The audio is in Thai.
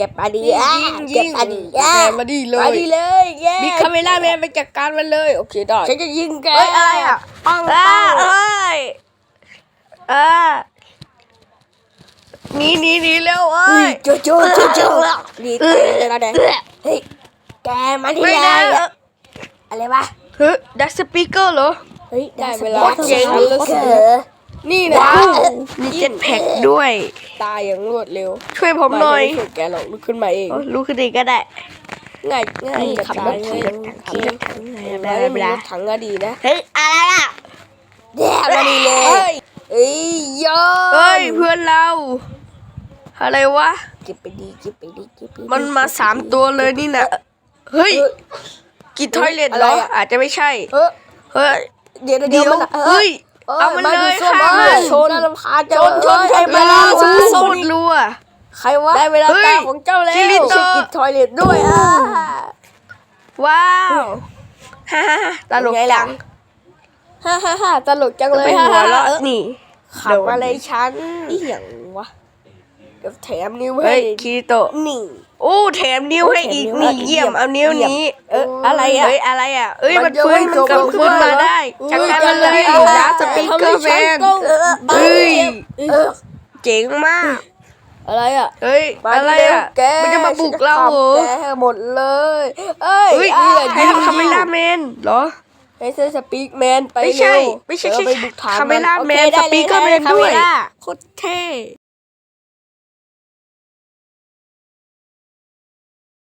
เก็บมาดียิงอะยิงเก็ยิบงมาดีแกอะมาดีเลมายดีเลยเย้มีคาเมล่าแมนไปจัดการมันเลย โอเคได้ฉันจะยิงแกเฮ้ยอะไรอะปังอ่าปังเอ้ยอ่าหนีหนีหนีเร็วเอ้เฮ้ยย โจโจโจโจดีเจเลยนะเด็กเฮ้ยแกมาดีไม่เลได้ยเอออะไรวะเฮ้ยดักสปีกเกอร์เหรอ เฮ้ยได้เวลา เจ๋งเจ๋งเสือ นี่นะว้าว มีเจ็ตแพ็กด้วย ตายอย่างรวดเร็วช่วยผมหน่อยไม่ช่วยแกหรอกลุกขึ้นมาเอง โอ้ลูกขึ้นเองก็ได้ ง่ายง่ายนี่กับขับรตาถยขี่รถถังขี่รถถังไงเห็นไหมบลาบมีลารถถังก็ดีนะเฮ้ยอะไรล่ะ แย่มาดีเลยเฮ้ย เอ้ยโยเฮ้ยเพื่อนเรา อะไรวะ เก็บไปดีเก็บไปดีเก็บไปดีมันมาสามตัวเลยนี่นะเฮ้ยเฮ้ยกินทอยเลทเหรออะไรอะอาจจะไม่ใช่เฮ้ยเฮ้ย เดี๋ยวเดี๋เดี๋ยยววมันเฮ้ย เอามันเลยส้มค่ะเอ้ยชนน่ารำคาญจังชนชนเอ้ยใครมาเวลาสู้สู้สู้สู้รัว ใครวะ ได้เวลาเฮ้ยตาของเจ้าแล้วคิริโตะช่วยกินทอยเล็ตด้วยอะว้าวฮ่าฮ่าฮ่าตลกเป็นไงล่ะจังฮ่าฮ่าฮ่าตลกจังเลยไปหัวเราะเออนี่ขับอะไรฉันอีหยังวะเดี๋ยวแถมนิ้วเฮ้ให้ยคิริโตะนี่โอ้แถมนิ้วโอ้ให้อีกแถมนิ้นี่วให้เยี่ยมเยี่ยมเอานิ้วเยี่ยมนี้ เอออะไรอะเฮ้ยอะไรอะเอ้ยมัมันนจะฟื้นไม่มันกลับจบขึ้นมาได้เออจัดการมันเลยเออนะ สปีกเกอร์แมนทำให้ฉัต้องเออเฮ้ยเออเจ๋งมาก อะไรอะเฮ้ยมาอะไรดิเร็วอะแกมันจะมาบุกเราเหรอฉันจะขับแกให้หมดเลยเอ้ยเฮ้ยนี่แหละไอ้คาเมล่าแมนเหรอให้เซนสปีกแมนไปไม่ใช่เร็วไม่ใช่เดี๋ยวใช่ไปบุกฐานคาเมล่าโอแมเคนได้สปีกเกอร์แมเลยนด้วยคาเมล่าโคตรเท่